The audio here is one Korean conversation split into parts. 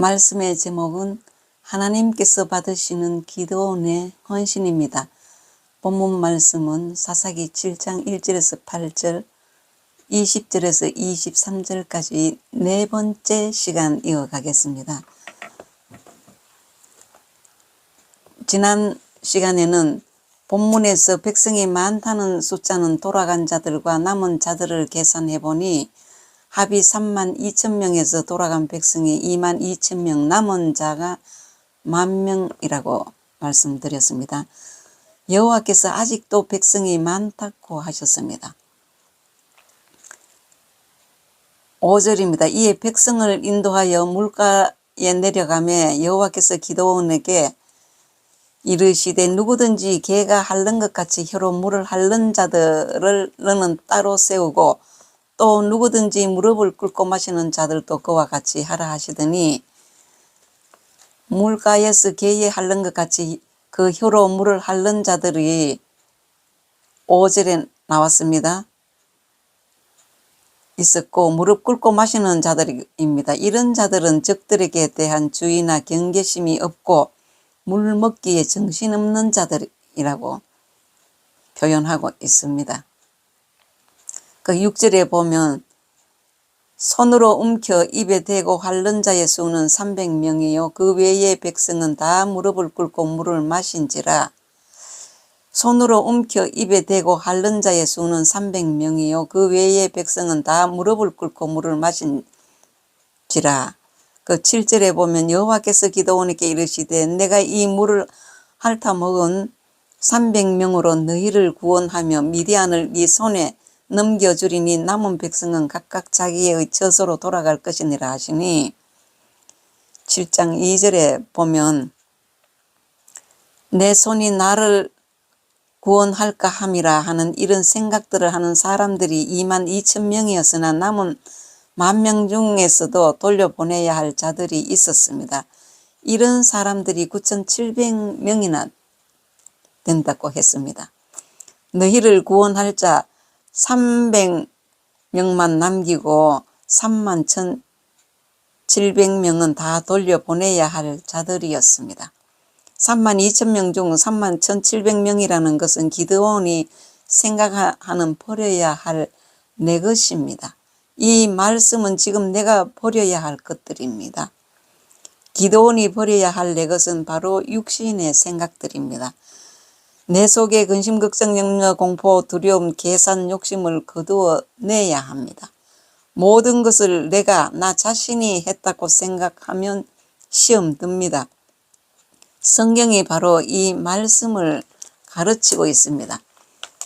말씀의 제목은 하나님께서 받으시는 기도원의 헌신입니다. 본문 말씀은 사사기 7장 1절에서 8절, 20절에서 23절까지 네 번째 시간 이어가겠습니다. 지난 시간에는 본문에서 백성이 많다는 숫자는 돌아간 자들과 남은 자들을 계산해 보니 합이 3만 2천 명에서 돌아간 백성이 2만 2천 명, 남은 자가 만 명이라고 말씀드렸습니다. 여호와께서 아직도 백성이 많다고 하셨습니다. 5절입니다. 이에 백성을 인도하여 물가에 내려가며 여호와께서 기도원에게 이르시되 누구든지 개가 핥는 것 같이 혀로 물을 핥는 자들을 너는 따로 세우고 또 누구든지 무릎을 꿇고 마시는 자들도 그와 같이 하라 하시더니 물가에서 개에 핥는 것 같이 그 혀로 물을 핥는 자들이 5절에 나왔습니다. 있었고 무릎 꿇고 마시는 자들입니다. 이런 자들은 적들에게 대한 주의나 경계심이 없고 물 먹기에 정신없는 자들이라고 표현하고 있습니다. 그 6절에 보면 손으로 움켜 입에 대고 핥는 자의 수는 300명이요. 그 외의 백성은 다 무릎을 꿇고 물을 마신지라. 손으로 움켜 입에 대고 핥는 자의 수는 300명이요. 그 외의 백성은 다 무릎을 꿇고 물을 마신지라. 그 7절에 보면 여호와께서 기도원에게 이르시되 내가 이 물을 핥아 먹은 300명으로 너희를 구원하며 미디안을 네 손에 넘겨주리니 남은 백성은 각각 자기의 처소로 돌아갈 것이니라 하시니 7장 2절에 보면 내 손이 나를 구원할까 함이라 하는 이런 생각들을 하는 사람들이 2만 2천 명이었으나 남은 만 명 중에서도 돌려보내야 할 자들이 있었습니다. 이런 사람들이 9,700명이나 된다고 했습니다. 너희를 구원할 자 300명만 남기고 3만 1,700명은 다 돌려보내야 할 자들이었습니다. 3만 2천 명 중 3만 1,700명이라는 것은 기드온이 생각하는 버려야 할 내 것입니다. 이 말씀은 지금 내가 버려야 할 것들입니다. 기도원이 버려야 할 내 것은 바로 육신의 생각들입니다. 내 속에 근심, 걱정, 염려, 공포, 두려움, 계산, 욕심을 거두어 내야 합니다. 모든 것을 내가 나 자신이 했다고 생각하면 시험 듭니다. 성경이 바로 이 말씀을 가르치고 있습니다.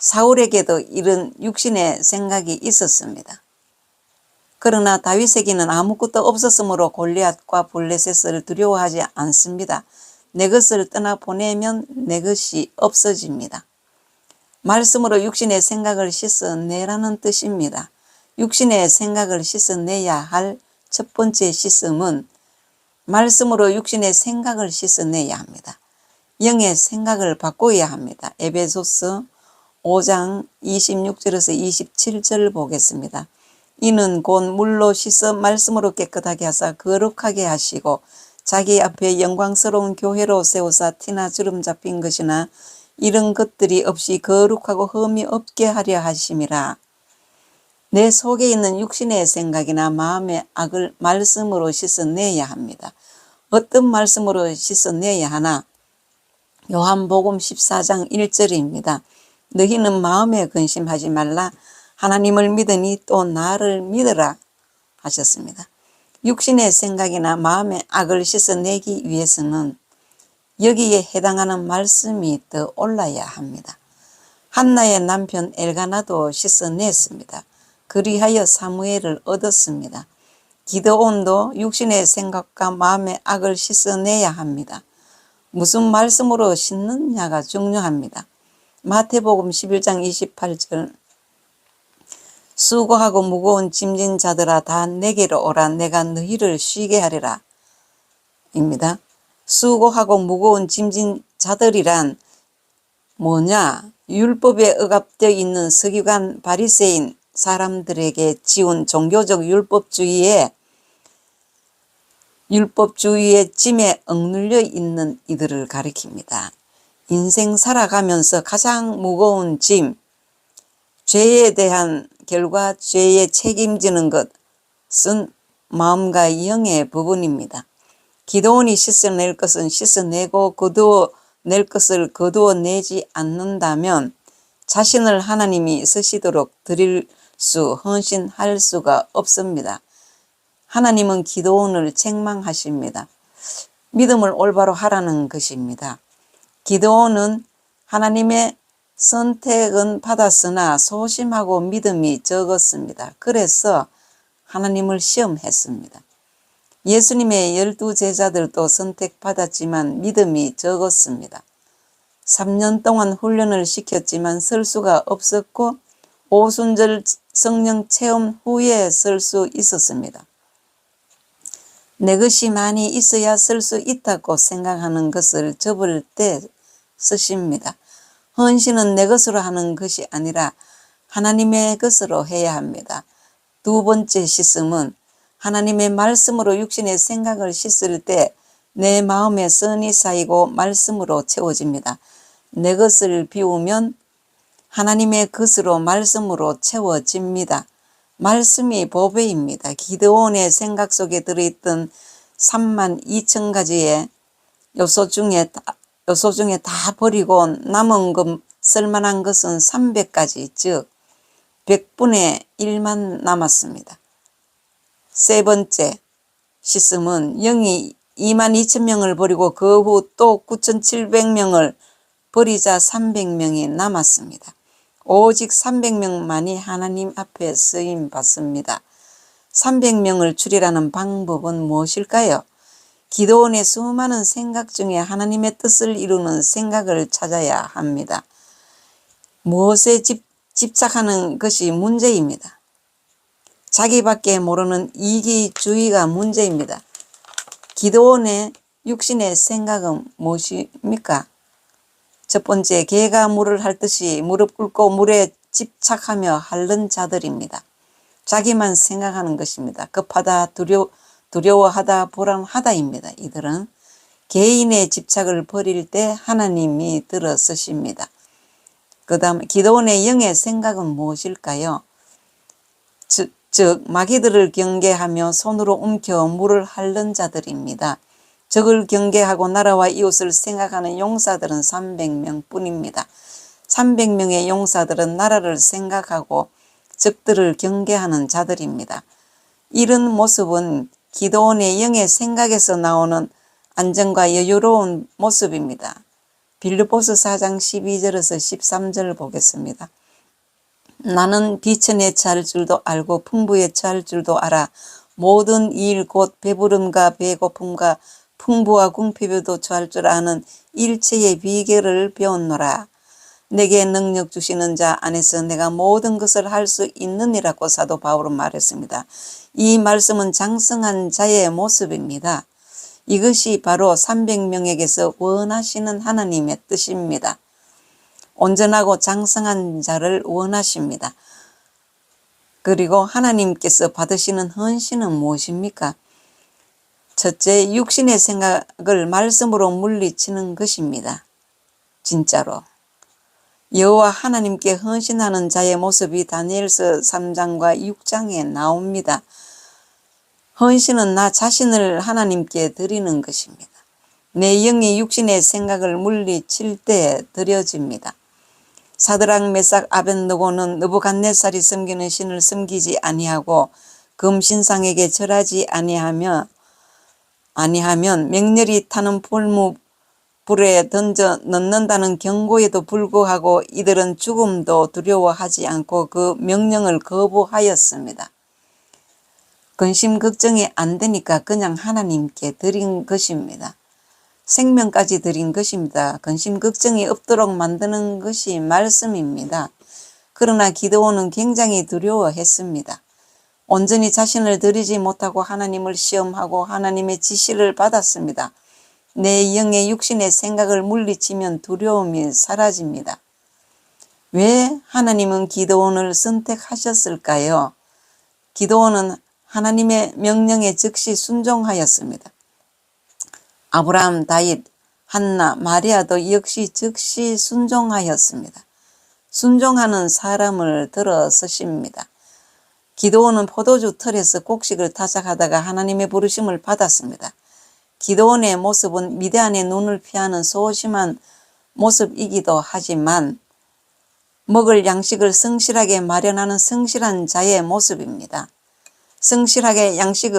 사울에게도 이런 육신의 생각이 있었습니다. 그러나 다윗에게는 아무것도 없었으므로 골리앗과 블레셋을 두려워하지 않습니다. 내 것을 떠나 보내면 내 것이 없어집니다. 말씀으로 육신의 생각을 씻어내라는 뜻입니다. 육신의 생각을 씻어내야 할 첫 번째 씻음은 말씀으로 육신의 생각을 씻어내야 합니다. 영의 생각을 바꿔야 합니다. 에베소서 5장 26절에서 27절 보겠습니다. 이는 곧 물로 씻어 말씀으로 깨끗하게 하사 거룩하게 하시고 자기 앞에 영광스러운 교회로 세우사 티나 주름 잡힌 것이나 이런 것들이 없이 거룩하고 흠이 없게 하려 하심이라. 내 속에 있는 육신의 생각이나 마음의 악을 말씀으로 씻어내야 합니다. 어떤 말씀으로 씻어내야 하나? 요한복음 14장 1절입니다. 너희는 마음에 근심하지 말라. 하나님을 믿으니 또 나를 믿으라 하셨습니다. 육신의 생각이나 마음의 악을 씻어내기 위해서는 여기에 해당하는 말씀이 더 올라야 합니다. 한나의 남편 엘가나도 씻어냈습니다. 그리하여 사무엘을 얻었습니다. 기도온도 육신의 생각과 마음의 악을 씻어내야 합니다. 무슨 말씀으로 씻느냐가 중요합니다. 마태복음 11장 28절 수고하고 무거운 짐진 자들아 다 내게로 오라 내가 너희를 쉬게 하리라 입니다. 수고하고 무거운 짐진 자들이란 뭐냐 율법에 억압되어 있는 서기관 바리새인 사람들에게 지운 종교적 율법주의에 율법주의의 짐에 억눌려 있는 이들을 가리킵니다. 인생 살아가면서 가장 무거운 짐, 죄에 대한 결과 죄에 책임지는 것은 마음과 영의 부분입니다. 기도원이 씻어낼 것은 씻어내고 거두어낼 것을 거두어내지 않는다면 자신을 하나님이 쓰시도록 드릴 수, 헌신할 수가 없습니다. 하나님은 기도원을 책망하십니다. 믿음을 올바로 하라는 것입니다. 기도원은 하나님의 선택은 받았으나 소심하고 믿음이 적었습니다. 그래서 하나님을 시험했습니다. 예수님의 열두 제자들도 선택받았지만 믿음이 적었습니다. 3년 동안 훈련을 시켰지만 설 수가 없었고 오순절 성령 체험 후에 설 수 있었습니다. 내 것이 많이 있어야 쓸 수 있다고 생각하는 것을 접을 때 쓰십니다. 헌신은 내 것으로 하는 것이 아니라 하나님의 것으로 해야 합니다. 두 번째 씻음은 하나님의 말씀으로 육신의 생각을 씻을 때 내 마음에 선이 쌓이고 말씀으로 채워집니다. 내 것을 비우면 하나님의 것으로 말씀으로 채워집니다. 말씀이 보배입니다. 기드온의 생각 속에 들어있던 3만 2천 가지의 요소 중에 요소 중에 다 버리고 남은 것 쓸만한 것은 300가지 즉 100분의 1만 남았습니다. 세 번째 시스은 영이 2만 2천 명을 버리고 그 후 또 9,700명을 버리자 300명이 남았습니다. 오직 300명만이 하나님 앞에 쓰임 받습니다. 300명을 줄이라는 방법은 무엇일까요? 기도원의 수많은 생각 중에 하나님의 뜻을 이루는 생각을 찾아야 합니다. 무엇에 집, 집착하는 것이 문제입니다. 자기밖에 모르는 이기주의가 문제입니다. 기도원의 육신의 생각은 무엇입니까? 첫 번째, 개가 물을 핥듯이 무릎 꿇고 물에 집착하며 핥는 자들입니다. 자기만 생각하는 것입니다. 급하다, 두려, 두려워하다, 불안하다입니다. 이들은 개인의 집착을 버릴 때 하나님이 들어서십니다. 그 다음 기도원의 영의 생각은 무엇일까요? 즉, 즉 마귀들을 경계하며 손으로 움켜 물을 핥는 자들입니다. 적을 경계하고 나라와 이웃을 생각하는 용사들은 300명 뿐입니다. 300명의 용사들은 나라를 생각하고 적들을 경계하는 자들입니다. 이런 모습은 기도원의 영의 생각에서 나오는 안정과 여유로운 모습입니다. 빌르보스 4장 12절에서 13절 보겠습니다. 나는 비천에 처할 줄도 알고 풍부에 처할 줄도 알아 모든 일 곧 배부름과 배고픔과 풍부와 궁핍에도 처할 줄 아는 일체의 비결을 배웠노라. 내게 능력 주시는 자 안에서 내가 모든 것을 할 수 있느니라고 사도 바울은 말했습니다. 이 말씀은 장성한 자의 모습입니다. 이것이 바로 300명에게서 원하시는 하나님의 뜻입니다. 온전하고 장성한 자를 원하십니다. 그리고 하나님께서 받으시는 헌신은 무엇입니까? 첫째, 육신의 생각을 말씀으로 물리치는 것입니다. 진짜로. 여호와 하나님께 헌신하는 자의 모습이 다니엘서 3장과 6장에 나옵니다. 헌신은 나 자신을 하나님께 드리는 것입니다. 내 영이 육신의 생각을 물리칠 때 드려집니다. 사드랑 메삭 아벤노고는 느부갓네살이 섬기는 신을 섬기지 아니하고 금신상에게 절하지 아니하며 아니하면 맹렬히 타는 불무 불에 던져 넣는다는 경고에도 불구하고 이들은 죽음도 두려워하지 않고 그 명령을 거부하였습니다. 근심 걱정이 안 되니까 그냥 하나님께 드린 것입니다. 생명까지 드린 것입니다. 근심 걱정이 없도록 만드는 것이 말씀입니다. 그러나 기도원은 굉장히 두려워했습니다. 온전히 자신을 드리지 못하고 하나님을 시험하고 하나님의 지시를 받았습니다. 내 영의 육신의 생각을 물리치면 두려움이 사라집니다. 왜 하나님은 기도원을 선택하셨을까요? 기도원은 하나님의 명령에 즉시 순종하였습니다. 아브라함, 다윗, 한나, 마리아도 역시 즉시 순종하였습니다. 순종하는 사람을 들어 서십니다. 기도원은 포도주 털에서 곡식을 타작하다가 하나님의 부르심을 받았습니다. 기도원의 모습은 미대한의 눈을 피하는 소심한 모습이기도 하지만 먹을 양식을 성실하게 마련하는 성실한 자의 모습입니다. 성실하게 양식,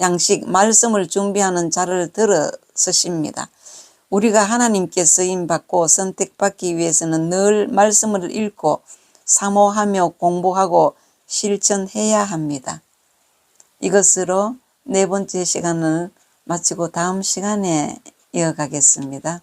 양식, 말씀을 준비하는 자를 들어 서십니다. 우리가 하나님께 쓰임받고 선택받기 위해서는 늘 말씀을 읽고 사모하며 공부하고 실천해야 합니다. 이것으로 네 번째 시간을 마치고 다음 시간에 이어가겠습니다.